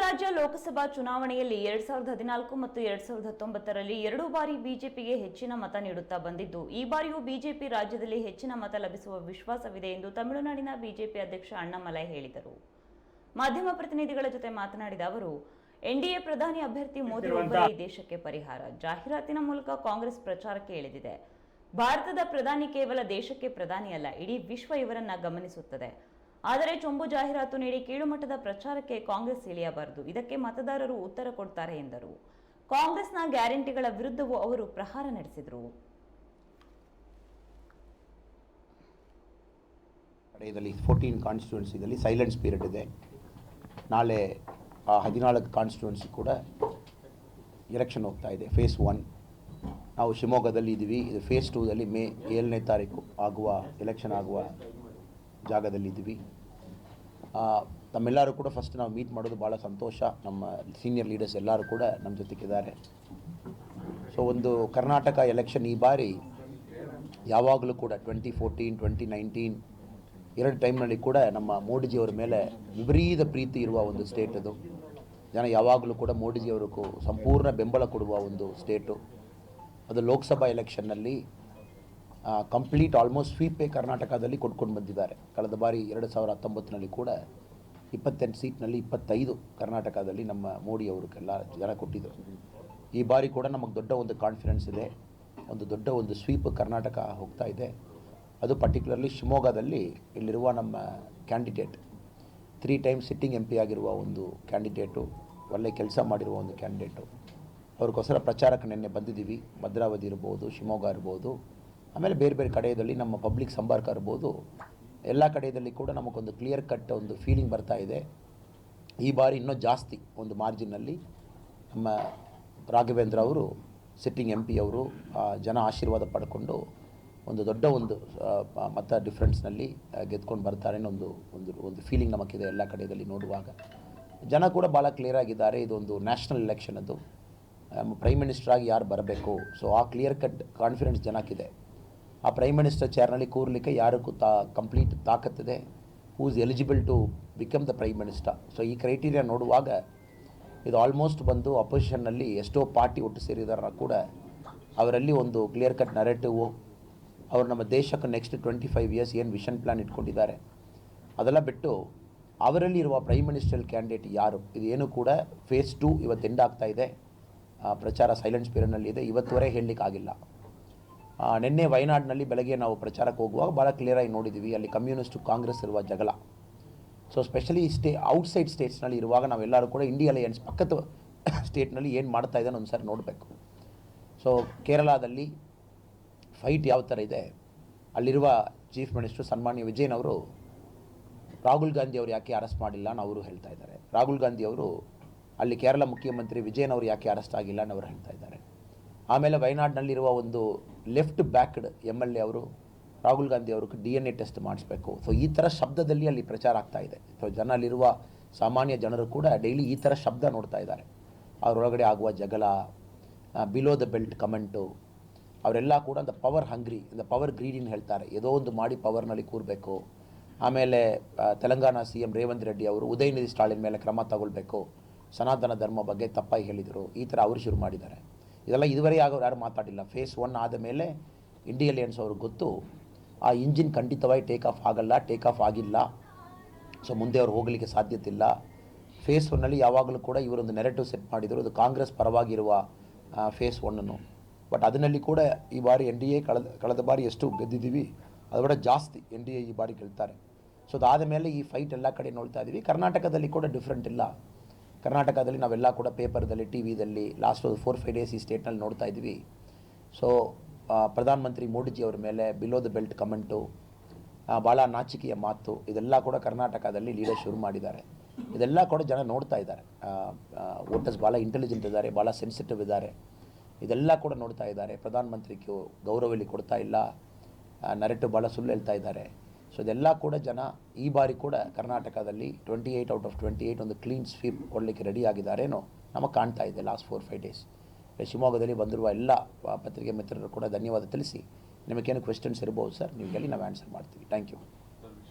ರಾಜ್ಯ ಲೋಕಸಭಾ ಚುನಾವಣೆಯಲ್ಲಿ ಎರಡ್ ಸಾವಿರದ ಹದಿನಾಲ್ಕು ಮತ್ತು ಎರಡ್ ಸಾವಿರದ ಹತ್ತೊಂಬತ್ತರಲ್ಲಿ ಎರಡು ಬಾರಿ ಬಿಜೆಪಿಗೆ ಹೆಚ್ಚಿನ ಮತ ನೀಡುತ್ತಾ ಬಂದಿದ್ದು ಈ ಬಾರಿಯೂ ಬಿಜೆಪಿ ರಾಜ್ಯದಲ್ಲಿ ಹೆಚ್ಚಿನ ಮತ ಲಭಿಸುವ ವಿಶ್ವಾಸವಿದೆ ಎಂದು ತಮಿಳುನಾಡಿನ ಬಿಜೆಪಿ ಅಧ್ಯಕ್ಷ ಅಣ್ಣಾಮಲೈ ಹೇಳಿದರು. ಮಾಧ್ಯಮ ಪ್ರತಿನಿಧಿಗಳ ಜೊತೆ ಮಾತನಾಡಿದ ಅವರು ಎನ್ಡಿಎ ಪ್ರಧಾನಿ ಅಭ್ಯರ್ಥಿ ಮೋದಿ ಒಬ್ಬರೇ ದೇಶಕ್ಕೆ ಪರಿಹಾರ. ಜಾಹೀರಾತಿನ ಮೂಲಕ ಕಾಂಗ್ರೆಸ್ ಪ್ರಚಾರಕ್ಕೆ ಇಳಿದಿದೆ. ಭಾರತದ ಪ್ರಧಾನಿ ಕೇವಲ ದೇಶಕ್ಕೆ ಪ್ರಧಾನಿ ಅಲ್ಲ ಇಡೀ ವಿಶ್ವ ಇವರನ್ನ ಗಮನಿಸುತ್ತದೆ. ಆದರೆ ಚೊಂಬು ಜಾಹೀರಾತು ನೀಡಿ ಕೀಳುಮಟ್ಟದ ಪ್ರಚಾರಕ್ಕೆ ಕಾಂಗ್ರೆಸ್ ಇಳಿಯಬಾರದು. ಇದಕ್ಕೆ ಮತದಾರರು ಉತ್ತರ ಕೊಡ್ತಾರೆ ಎಂದರು. ಕಾಂಗ್ರೆಸ್ನ ಗ್ಯಾರಂಟಿಗಳ ವಿರುದ್ಧವೂ ಅವರು ಪ್ರಹಾರ ನಡೆಸಿದರು. ಇದರಲ್ಲಿ ಫೋರ್ಟೀನ್ ಕಾನ್ಸ್ಟಿಟ್ಯೂನ್ಸಿದಲ್ಲಿ ಸೈಲೆಂಟ್ ಪೀರಿಯಡ್ ಇದೆ. ನಾಳೆ ಆ ಹದಿನಾಲ್ಕು ಕಾನ್ಸ್ಟಿಟ್ಯೂನ್ಸಿ ಕೂಡ ಎಲೆಕ್ಷನ್ ಹೋಗ್ತಾ ಇದೆ. ಫೇಸ್ ಒನ್ ನಾವು ಶಿವಮೊಗ್ಗದಲ್ಲಿ ಇದ್ದೀವಿ ಇದು ಫೇಸ್ ಟೂದಲ್ಲಿ ಮೇ ಏಳನೇ ತಾರೀಕು ಆಗುವ ಎಲೆಕ್ಷನ್ ಆಗುವ ಜಾಗದಲ್ಲಿ ಇದ್ದೀವಿ. ಆ, ತಮ್ಮೆಲ್ಲರೂ ಕೂಡ ಫಸ್ಟ್ ನಾವು ಮೀಟ್ ಮಾಡೋದು ಭಾಳ ಸಂತೋಷ. ನಮ್ಮ ಸೀನಿಯರ್ ಲೀಡರ್ಸ್ ಎಲ್ಲರೂ ಕೂಡ ನಮ್ಮ ಜೊತೆಗಿದ್ದಾರೆ. ಸೊ ಒಂದು ಕರ್ನಾಟಕ ಎಲೆಕ್ಷನ್ ಈ ಬಾರಿ ಯಾವಾಗಲೂ ಕೂಡ ಟ್ವೆಂಟಿ ಫೋರ್ಟೀನ್ ಟ್ವೆಂಟಿ ನೈನ್ಟೀನ್ ಎರಡು ಟೈಮ್ನಲ್ಲಿ ಕೂಡ ನಮ್ಮ ಮೋಡಿಜಿಯವರ ಮೇಲೆ ವಿಪರೀತ ಪ್ರೀತಿ ಇರುವ ಒಂದು ಸ್ಟೇಟ್ ಅದು. ಜನ ಯಾವಾಗಲೂ ಕೂಡ ಮೋಡಿಜಿಯವರಿಗೂ ಸಂಪೂರ್ಣ ಬೆಂಬಲ ಕೊಡುವ ಒಂದು ಸ್ಟೇಟು ಅದು ಲೋಕಸಭಾ ಎಲೆಕ್ಷನ್ನಲ್ಲಿ ಕಂಪ್ಲೀಟ್ ಆಲ್ಮೋಸ್ಟ್ ಸ್ವೀಪೇ ಕರ್ನಾಟಕದಲ್ಲಿ ಕೊಟ್ಕೊಂಡು ಬಂದಿದ್ದಾರೆ. ಕಳೆದ ಬಾರಿ ಎರಡು ಸಾವಿರ ಹತ್ತೊಂಬತ್ತರಲ್ಲಿ ಕೂಡ ಇಪ್ಪತ್ತೆಂಟು ಸೀಟ್ನಲ್ಲಿ ಇಪ್ಪತ್ತೈದು ಕರ್ನಾಟಕದಲ್ಲಿ ನಮ್ಮ ಮೋಡಿಯವರಿಗೆಲ್ಲ ಜನ ಕೊಟ್ಟಿದ್ದರು ಈ ಬಾರಿ ಕೂಡ ನಮಗೆ ದೊಡ್ಡ ಒಂದು ಕಾನ್ಫಿಡೆನ್ಸ್ ಇದೆ. ಒಂದು ದೊಡ್ಡ ಒಂದು ಸ್ವೀಪ್ ಕರ್ನಾಟಕ ಹೋಗ್ತಾ ಇದೆ. ಅದು ಪರ್ಟಿಕ್ಯುಲರ್ಲಿ ಶಿವಮೊಗ್ಗದಲ್ಲಿ ಇಲ್ಲಿರುವ ನಮ್ಮ candidate three time sitting M P ಆಗಿರುವ ಒಂದು ಕ್ಯಾಂಡಿಡೇಟು ಒಳ್ಳೆ ಕೆಲಸ ಮಾಡಿರುವ ಒಂದು ಕ್ಯಾಂಡಿಡೇಟು ಅವ್ರಿಗೋಸ್ಕರ ಪ್ರಚಾರಕ್ಕೆ ನಿನ್ನೆ ಬಂದಿದ್ದೀವಿ. ಭದ್ರಾವತಿ ಇರ್ಬೋದು, ಶಿವಮೊಗ್ಗ ಇರ್ಬೋದು. ಆಮೇಲೆ ಬೇರೆ ಬೇರೆ ಕಡೆಯಲ್ಲಿ ನಮ್ಮ ಪಬ್ಲಿಕ್ ಸಂಪರ್ಕ ಇರ್ಬೋದು. ಎಲ್ಲ ಕಡೆಯಲ್ಲಿ ಕೂಡ ನಮಗೊಂದು ಕ್ಲಿಯರ್ ಕಟ್ ಒಂದು ಫೀಲಿಂಗ್ ಬರ್ತಾ ಇದೆ. ಈ ಬಾರಿ ಇನ್ನೂ ಜಾಸ್ತಿ ಒಂದು ಮಾರ್ಜಿನಲ್ಲಿ ನಮ್ಮ ರಾಘವೇಂದ್ರ ಅವರು ಸಿಟ್ಟಿಂಗ್ ಎಂ ಪಿ ಅವರು ಜನ ಆಶೀರ್ವಾದ ಪಡ್ಕೊಂಡು ಒಂದು ದೊಡ್ಡ ಒಂದು ಮತ ಡಿಫ್ರೆನ್ಸ್ನಲ್ಲಿ ಗೆದ್ಕೊಂಡು ಬರ್ತಾರೆ ಅನ್ನೋ ಒಂದು ಒಂದು ಒಂದು ಫೀಲಿಂಗ್ ನಮಗಿದೆ ಎಲ್ಲ ಕಡೆಯಲ್ಲಿ ನೋಡುವಾಗ. ಜನ ಕೂಡ ಭಾಳ ಕ್ಲಿಯರ್ ಆಗಿದ್ದಾರೆ. ಇದೊಂದು ನ್ಯಾಷನಲ್ ಎಲೆಕ್ಷನ್ ಅದು. ಪ್ರೈಮ್ ಮಿನಿಸ್ಟರ್ ಆಗಿ ಯಾರು ಬರಬೇಕು? ಸೊ ಆ ಕ್ಲಿಯರ್ ಕಟ್ ಕಾನ್ಫಿಡೆನ್ಸ್ ಜನಕ್ಕಿದೆ. ಆ ಪ್ರೈಮ್ ಮಿನಿಸ್ಟರ್ ಚೇರ್ನಲ್ಲಿ ಕೂರ್ಲಿಕ್ಕೆ ಯಾರಿಗೂ ತಾ complete ತಾಕತ್ತಿದೆ? Who is eligible to become the prime minister so ಈ ಕ್ರೈಟೀರಿಯಾ ನೋಡುವಾಗ ಇದು ಆಲ್ಮೋಸ್ಟ್ ಬಂದು ಅಪೋಸಿಷನ್ನಲ್ಲಿ ಎಷ್ಟೋ ಪಾರ್ಟಿ ಒಟ್ಟು ಸೇರಿದಾರ ಕೂಡ ಅವರಲ್ಲಿ ಒಂದು ಕ್ಲಿಯರ್ ಕಟ್ ನರೇಟಿವು ಅವರು ನಮ್ಮ ದೇಶಕ್ಕೆ ನೆಕ್ಸ್ಟ್ ಟ್ವೆಂಟಿ ಫೈವ್ ಇಯರ್ಸ್ ಏನು ವಿಷನ್ ಪ್ಲ್ಯಾನ್ ಇಟ್ಕೊಂಡಿದ್ದಾರೆ ಅದೆಲ್ಲ ಬಿಟ್ಟು ಅವರಲ್ಲಿ ಇರುವ ಪ್ರೈಮ್ ಮಿನಿಸ್ಟರ್ ಕ್ಯಾಂಡಿಡೇಟ್ ಯಾರು? ಇದು ಏನು ಕೂಡ ಫೇಸ್ ಟು ಇವತ್ತು ಎಂಡ್ ಆಗ್ತಾ ಇದೆ. ಪ್ರಚಾರ ಸೈಲೆನ್ಸ್ ಪೀರಿಯಡ್ನಲ್ಲಿ ಇದೆ ಇವತ್ತುವರೆ ಹೇಳಲಿಕ್ಕೆ ಆಗಿಲ್ಲ ಆ, ನಿನ್ನೆ ವಯನಾಡಿನಲ್ಲಿ ಬೆಳಗ್ಗೆ ನಾವು ಪ್ರಚಾರಕ್ಕೆ ಹೋಗುವಾಗ ಭಾಳ ಕ್ಲಿಯರಾಗಿ ನೋಡಿದ್ದೀವಿ ಅಲ್ಲಿ ಕಮ್ಯುನಿಸ್ಟ್ ಕಾಂಗ್ರೆಸ್ ಇರುವ ಜಗಳ. ಸೊ ಸ್ಪೆಷಲಿ ಸ್ಟೇ ಔಟ್ಸೈಡ್ ಸ್ಟೇಟ್ಸ್ನಲ್ಲಿ ಇರುವಾಗ ನಾವೆಲ್ಲರೂ ಕೂಡ ಇಂಡಿಯಾ ಅಲಯನ್ಸ್ ಪಕ್ಕದ ಸ್ಟೇಟ್ನಲ್ಲಿ ಏನು ಮಾಡ್ತಾ ಇದ್ದಾನೆ ಒಂದು ಸಾರಿ ನೋಡಬೇಕು. ಸೊ ಕೇರಳದಲ್ಲಿ ಫೈಟ್ ಯಾವ ಥರ ಇದೆ? ಅಲ್ಲಿರುವ ಚೀಫ್ ಮಿನಿಸ್ಟರ್ ಸನ್ಮಾನ್ಯ ವಿಜಯನ್ ಅವರು, ರಾಹುಲ್ ಗಾಂಧಿ ಅವರು ಯಾಕೆ ಅರೆಸ್ಟ್ ಮಾಡಿಲ್ಲ ಅನ್ನೋ ಅವರು ಹೇಳ್ತಾ ಇದ್ದಾರೆ. ರಾಹುಲ್ ಗಾಂಧಿ ಅವರು, ಅಲ್ಲಿ ಕೇರಳ ಮುಖ್ಯಮಂತ್ರಿ ವಿಜಯನ್ ಅವರು ಯಾಕೆ ಅರೆಸ್ಟ್ ಆಗಿಲ್ಲ ಅನ್ನೋರು ಹೇಳ್ತಾ ಇದ್ದಾರೆ. ಆಮೇಲೆ ವಯನಾಡಿನಲ್ಲಿರುವ ಒಂದು left backed M L A ಅವರು, ರಾಹುಲ್ ಗಾಂಧಿ ಅವ್ರಿಗೆ ಡಿ ಎನ್ ಎ ಟೆಸ್ಟ್ ಮಾಡಿಸ್ಬೇಕು. ಸೊ ಈ ಥರ ಶಬ್ದದಲ್ಲಿ ಅಲ್ಲಿ ಪ್ರಚಾರ ಆಗ್ತಾ ಇದೆ. ಸೊ ಜನ ಅಲ್ಲಿರುವ ಸಾಮಾನ್ಯ ಜನರು ಕೂಡ ಡೈಲಿ ಈ ಥರ ಶಬ್ದ ನೋಡ್ತಾ ಇದ್ದಾರೆ. ಅವರೊಳಗಡೆ ಆಗುವ ಜಗಳ ಬಿಲೋ ದ ಬೆಲ್ಟ್ ಕಮೆಂಟು ಅವರೆಲ್ಲ ಕೂಡ the power hungry the power ಗ್ರೀಡಿನ್ ಹೇಳ್ತಾರೆ. ಏನೋ ಒಂದು ಮಾಡಿ ಪವರ್ನಲ್ಲಿ ಕೂರಬೇಕು. ಆಮೇಲೆ ತೆಲಂಗಾಣ ಸಿ ಎಂ ರೇವಂತ್ ರೆಡ್ಡಿ ಅವರು ಉದಯನಿಧಿ ಸ್ಟಾಲಿನ್ ಮೇಲೆ ಕ್ರಮ ತಗೊಳ್ಬೇಕು. ಸನಾತನ ಧರ್ಮ ಬಗ್ಗೆ ತಪ್ಪಾಗಿ ಹೇಳಿದರು. ಈ ಥರ ಅವರು ಶುರು ಮಾಡಿದ್ದಾರೆ. ಇದೆಲ್ಲ ಇದುವರೆಗೆ ಆಗೋರು ಯಾರು ಮಾತಾಡಿಲ್ಲ. ಫೇಸ್ ಒನ್ ಆದ ಮೇಲೆ ಇಂಡಿಯಲಿಯನ್ಸ್ ಅವ್ರಿಗೆ ಗೊತ್ತು, ಆ ಇಂಜಿನ್ ಖಂಡಿತವಾಗಿ ಟೇಕ್ ಆಫ್ ಆಗಲ್ಲ ಟೇಕ್ ಆಫ್ ಆಗಿಲ್ಲ. ಸೊ ಮುಂದೆ ಅವ್ರು ಹೋಗಲಿಕ್ಕೆ ಸಾಧ್ಯತೆ ಇಲ್ಲ ಫೇಸ್ ಒನ್ನಲ್ಲಿ ಯಾವಾಗಲೂ ಕೂಡ ಇವರೊಂದು ನೆರೆಟಿವ್ ಸೆಟ್ ಮಾಡಿದರು. ಅದು ಕಾಂಗ್ರೆಸ್ ಪರವಾಗಿರುವ ಫೇಸ್ ಒನ್ನನ್ನು ಬಟ್ ಅದರಲ್ಲಿ ಕೂಡ ಈ ಬಾರಿ ಎನ್ ಡಿ ಎ ಕಳೆದ ಕಳೆದ ಬಾರಿ ಎಷ್ಟು ಗೆದ್ದಿದ್ದೀವಿ ಅದರ ಜಾಸ್ತಿ ಎನ್ ಡಿ ಎ ಈ ಬಾರಿ ಗೆಲ್ತಾರೆ. ಸೊ ಅದಾದ ಮೇಲೆ ಈ ಫೈಟ್ ಎಲ್ಲ ಕಡೆ ನೋಡ್ತಾ ಇದ್ದೀವಿ ಕರ್ನಾಟಕದಲ್ಲಿ ಕೂಡ ಡಿಫ್ರೆಂಟ್ ಇಲ್ಲ. ಕರ್ನಾಟಕದಲ್ಲಿ ನಾವೆಲ್ಲ ಕೂಡ ಪೇಪರ್ದಲ್ಲಿ, ಟಿ ವಿದಲ್ಲಿ ಲಾಸ್ಟ್ ಒಂದು ಫೋರ್ ಫೈವ್ ಡೇಸ್ ಈ ಸ್ಟೇಟ್ನಲ್ಲಿ ನೋಡ್ತಾ ಇದ್ದೀವಿ ಸೊ ಪ್ರಧಾನಮಂತ್ರಿ ಮೋದಿಜಿ ಅವರ ಮೇಲೆ ಬಿಲೋ ದ ಬೆಲ್ಟ್ ಕಮೆಂಟು ಭಾಳ ನಾಚಿಕೆಯ ಮಾತು, ಇದೆಲ್ಲ ಕೂಡ ಕರ್ನಾಟಕದಲ್ಲಿ ಲೀಡರ್ ಶುರು ಮಾಡಿದ್ದಾರೆ. ಇದೆಲ್ಲ ಕೂಡ ಜನ ನೋಡ್ತಾ ಇದ್ದಾರೆ. ವೋಟರ್ಸ್ ಭಾಳ ಇಂಟೆಲಿಜೆಂಟ್ ಇದ್ದಾರೆ ಭಾಳ ಸೆನ್ಸಿಟಿವ್ ಇದ್ದಾರೆ. ಇದೆಲ್ಲ ಕೂಡ ನೋಡ್ತಾ ಇದ್ದಾರೆ. ಪ್ರಧಾನಮಂತ್ರಿಗೂ ಗೌರವ ಇಲ್ಲಿ ಕೊಡ್ತಾ ಇಲ್ಲ. ನರೆಟು ಭಾಳ ಸುಳ್ಳು ಹೇಳ್ತಾ ಇದ್ದಾರೆ. ಸೊ ಇದೆಲ್ಲ ಕೂಡ ಜನ ಈ ಬಾರಿ ಕೂಡ ಕರ್ನಾಟಕದಲ್ಲಿ twenty eight out of twenty eight ಒಂದು ಕ್ಲೀನ್ ಸ್ವೀಪ್ ಕೊಡಲಿಕ್ಕೆ ರೆಡಿ ಆಗಿದ್ದಾರೇನೋ ನಮಗೆ ಕಾಣ್ತಾ ಇದೆ ಲಾಸ್ಟ್ ಫೋರ್ ಫೈವ್ ಡೇಸ್ ಶಿವಮೊಗ್ಗದಲ್ಲಿ ಬಂದಿರುವ ಎಲ್ಲ ಪತ್ರಿಕೆ ಮಿತ್ರರು ಕೂಡ ಧನ್ಯವಾದ ತಿಳಿಸಿ. ನಿಮಗೇನು ಕ್ವೆಶನ್ಸ್ ಇರ್ಬೋದು ಸರ್ ಹೇಳಿ ನಾವು ಆನ್ಸರ್ ಮಾಡ್ತೀವಿ. Thank you